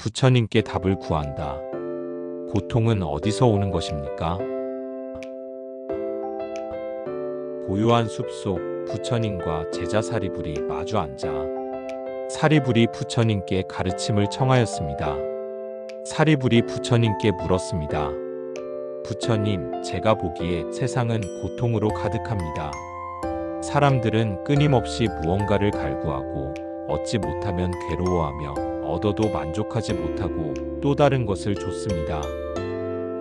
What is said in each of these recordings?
부처님께 답을 구한다. 고통은 어디서 오는 것입니까? 고요한 숲속 부처님과 제자 사리불이 마주 앉아 사리불이 부처님께 가르침을 청하였습니다. 사리불이 부처님께 물었습니다. 부처님, 제가 보기에 세상은 고통으로 가득합니다. 사람들은 끊임없이 무언가를 갈구하고 얻지 못하면 괴로워하며 얻어도 만족하지 못하고 또 다른 것을 줬습니다.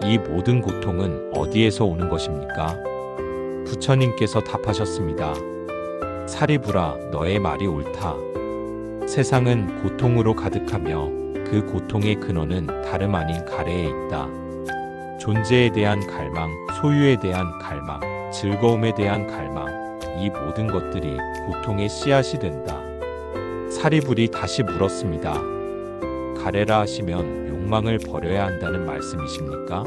이 모든 고통은 어디에서 오는 것입니까? 부처님께서 답하셨습니다. 사리불아, 너의 말이 옳다. 세상은 고통으로 가득하며 그 고통의 근원은 다름 아닌 가래에 있다. 존재에 대한 갈망, 소유에 대한 갈망, 즐거움에 대한 갈망, 이 모든 것들이 고통의 씨앗이 된다. 사리불이 다시 물었습니다. 가래라 하시면 욕망을 버려야 한다는 말씀이십니까?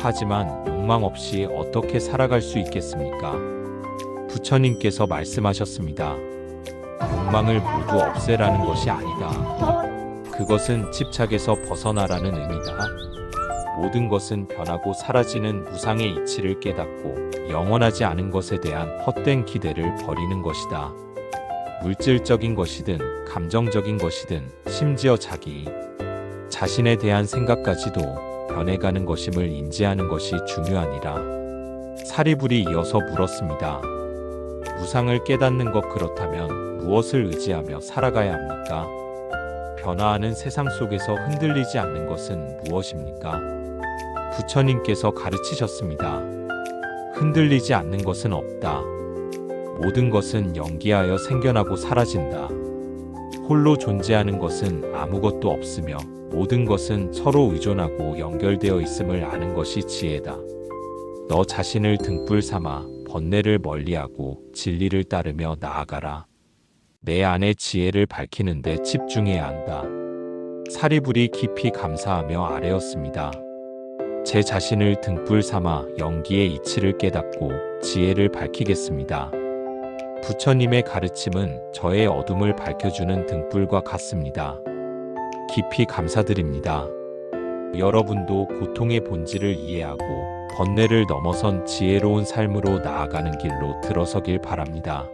하지만 욕망 없이 어떻게 살아갈 수 있겠습니까? 부처님께서 말씀하셨습니다. 욕망을 모두 없애라는 것이 아니다. 그것은 집착에서 벗어나라는 의미다. 모든 것은 변하고 사라지는 무상의 이치를 깨닫고 영원하지 않은 것에 대한 헛된 기대를 버리는 것이다. 물질적인 것이든 감정적인 것이든 심지어 자기 자신에 대한 생각까지도 변해가는 것임을 인지하는 것이 중요하니라. 사리불이 이어서 물었습니다. 무상을 깨닫는 것 그렇다면 무엇을 의지하며 살아가야 합니까? 변화하는 세상 속에서 흔들리지 않는 것은 무엇입니까? 부처님께서 가르치셨습니다. 흔들리지 않는 것은 없다. 모든 것은 연기하여 생겨나고 사라진다. 홀로 존재하는 것은 아무것도 없으며 모든 것은 서로 의존하고 연결되어 있음을 아는 것이 지혜다. 너 자신을 등불 삼아 번뇌를 멀리하고 진리를 따르며 나아가라. 내 안의 지혜를 밝히는데 집중해야 한다. 사리불이 깊이 감사하며 아뢰었습니다. 제 자신을 등불 삼아 연기의 이치를 깨닫고 지혜를 밝히겠습니다. 부처님의 가르침은 저의 어둠을 밝혀주는 등불과 같습니다. 깊이 감사드립니다. 여러분도 고통의 본질을 이해하고 번뇌를 넘어선 지혜로운 삶으로 나아가는 길로 들어서길 바랍니다.